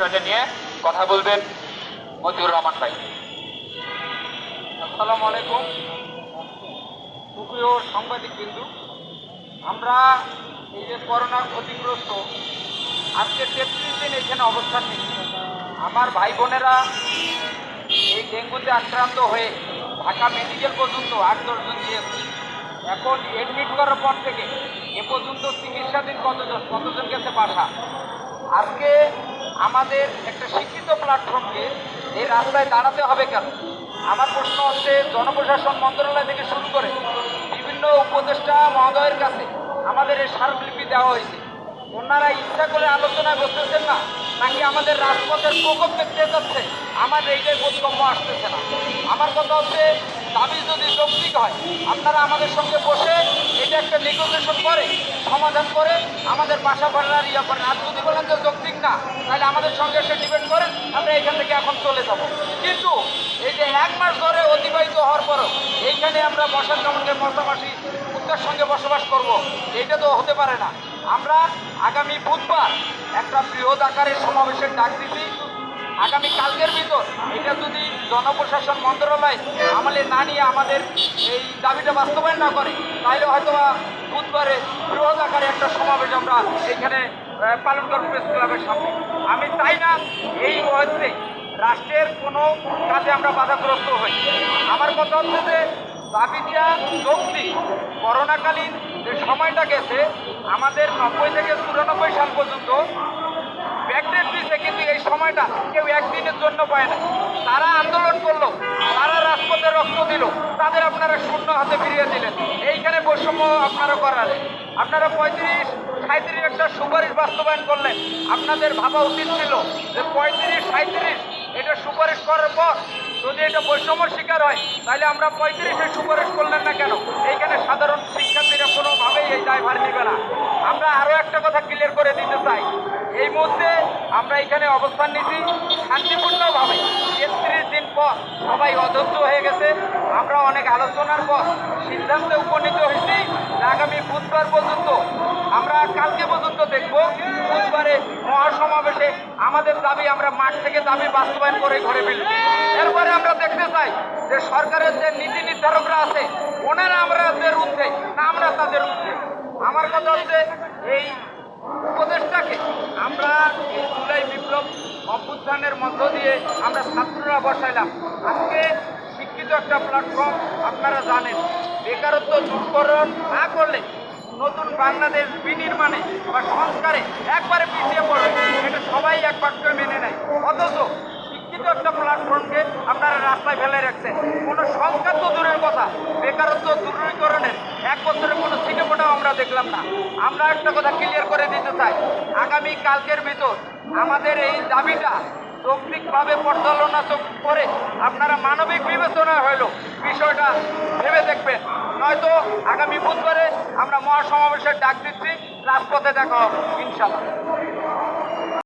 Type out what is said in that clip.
নিয়ে কথা বলবেন মতিউর রহমান ভাই। আসসালামু আলাইকুম। সুপ্রিয় সাংবাদিক বিন্দু, আমরা এই যে করোনা ক্ষতিগ্রস্ত, আজকে তেত্রিশ দিন এখানে অবস্থান নিচ্ছি। আমার ভাই বোনেরা এই ডেঙ্গুতে আক্রান্ত হয়ে ঢাকা মেডিকেল পর্যন্ত আট দশজন গিয়েছে। এখন এডমিট করার পর থেকে এ পর্যন্ত চিকিৎসাধীন কতজন কতজন গেছে বাসা আজকে আমাদের একটা শিক্ষিত প্ল্যাটফর্মকে এই রাস্তায় দাঁড়াতে হবে কেন? আমার প্রশ্ন হচ্ছে, জনপ্রশাসন মন্ত্রণালয় থেকে শুরু করে বিভিন্ন উপদেষ্টা মহোদয়ের কাছে আমাদের এই স্মারকলিপি দেওয়া হয়েছে। ওনারা ইচ্ছা করে আলোচনায় বসতেছেন না, নাকি আমাদের রাজপথের প্রকোপ দেখতে যাচ্ছে? আমার এইটাই বোধগম্য আসতেছে না। আমার কথা হচ্ছে, দাবি যদি যৌক্তিক হয়, আপনারা আমাদের সঙ্গে বসে এটা একটা নেগোসিয়েশন করে, সমাধান করে আমাদের বাসা ভাড়ার ইয়ে করেন আর যদি বলেন যে যৌক্তিক না, তাহলে আমাদের সঙ্গে এসে ডিপেন্ড করেন, আমরা এখান থেকে এখন চলে যাব। কিন্তু এই যে এক মাস ধরে অতিবাহিত হওয়ার পরও এইখানে আমরা মশার কামড়ের মশামাসি কুত্তার সঙ্গে বসবাস করব, এইটা তো হতে পারে না। আমরা আগামী বুধবার একটা বৃহৎ আকারের সমাবেশের ডাক দিচ্ছি আগামী কালকের ভিতর এটা যদি জনপ্রশাসন মন্ত্রণালয় আমলে না নিয়ে আমাদের এই দাবিটা বাস্তবায়ন না করে, তাহলে হয়তো বুধবারে বৃহৎ আকারে একটা সমাবেশ আমরা এখানে আহ, পালন করব প্রেস ক্লাবের সামনে। আমি চাই না এই মুহূর্তে রাষ্ট্রের কোনো কাজে আমরা বাধাগ্রস্ত হই। আমার কথা হচ্ছে যে দাবি শক্তি করোনাকালীন যে সময়টা গেছে আমাদের নব্বই থেকে চুরানব্বই সাল পর্যন্ত ব্যাকডেট দিয়েছে কিন্তু এই সময়টা কেউ একদিনের জন্য পায় না। তারা আন্দোলন করল, তারা রাজপথে রক্ত দিল, তাদের আপনারা শূন্য হাতে ফিরিয়ে দিলেন। এইখানে বৈষম্য আপনারা করালেন আপনারা পঁয়ত্রিশ সাঁত্রিশ একটা সুপারিশ বাস্তবায়ন করলেন। আপনাদের ভাবা উচিত ছিল যে পঁয়ত্রিশ সাঁত্রিশ এটা সুপারিশ করার পর যদি এটা বৈষম্যর শিকার হয়, তাহলে আমরা পঁয়ত্রিশে সুপারিশ করলেন না কেন? এইখানে সাধারণ শিক্ষার্থীরা কোনোভাবেই এই দায়ভার নেবে না। আমরা আরও একটা কথা ক্লিয়ার করে দিতে চাই। এই মুহূর্তে আমরা এখানে অবস্থান নিছি শান্তিপূর্ণভাবে। সবাই অধৈর্য হয়ে গেছে। আমরা অনেক আলোচনার পর সিদ্ধান্তে উপনীত হয়েছি আগামী বুধবার পর্যন্ত, আমরা কালকে পর্যন্ত দেখব বুধবারে মহাসমাবেশে আমাদের দাবি আমরা মাঠ থেকে দাবি বাস্তবায়ন করে ঘরে ফেলব। এরপরে আমরা দেখতে চাই যে সরকারের যে নীতি নির্ধারকরা আছে, ওনারা আমাদের ঊর্ধ্বে না আমরা তাদের ঊর্ধ্বে আমার কথা হচ্ছে এই উপদেশটাকে আমরা অভ্যুত্থানের মধ্য দিয়ে আমরা ছাত্ররা বসাইলাম। আজকে শিক্ষিত একটা প্ল্যাটফর্ম আপনারা জানেন। বেকারত্ব দূরকরণ না করলে নতুন বাংলাদেশ বিনির্মাণে বা সংস্কারে একবারে পিছিয়ে পড়বে। এটা সবাই এক বাক্য মেনে নেয়। অথচ শিক্ষিত একটা প্ল্যাটফর্মকে রাস্তায় ফেলে রাখছে। কোনো সংখ্যা তো দূরের কথা। বেকারত্ব দূরীকরণের এক বছরের কোনো সিনেমাটাও আমরা দেখলাম না। আমরা একটা কথা ক্লিয়ার করে দিতে চাই। আগামী কালকের ভিতর আমাদের এই দাবিটা যৌক্তিকভাবে পর্যালোচনা করে আপনারা মানবিক বিবেচনা হইল। বিষয়টা ভেবে দেখবেন। নয়তো আগামী বুধবারে আমরা মহাসমাবেশের ডাক দিচ্ছি, রাজপথে দেখা হবে ইনশাল্লাহ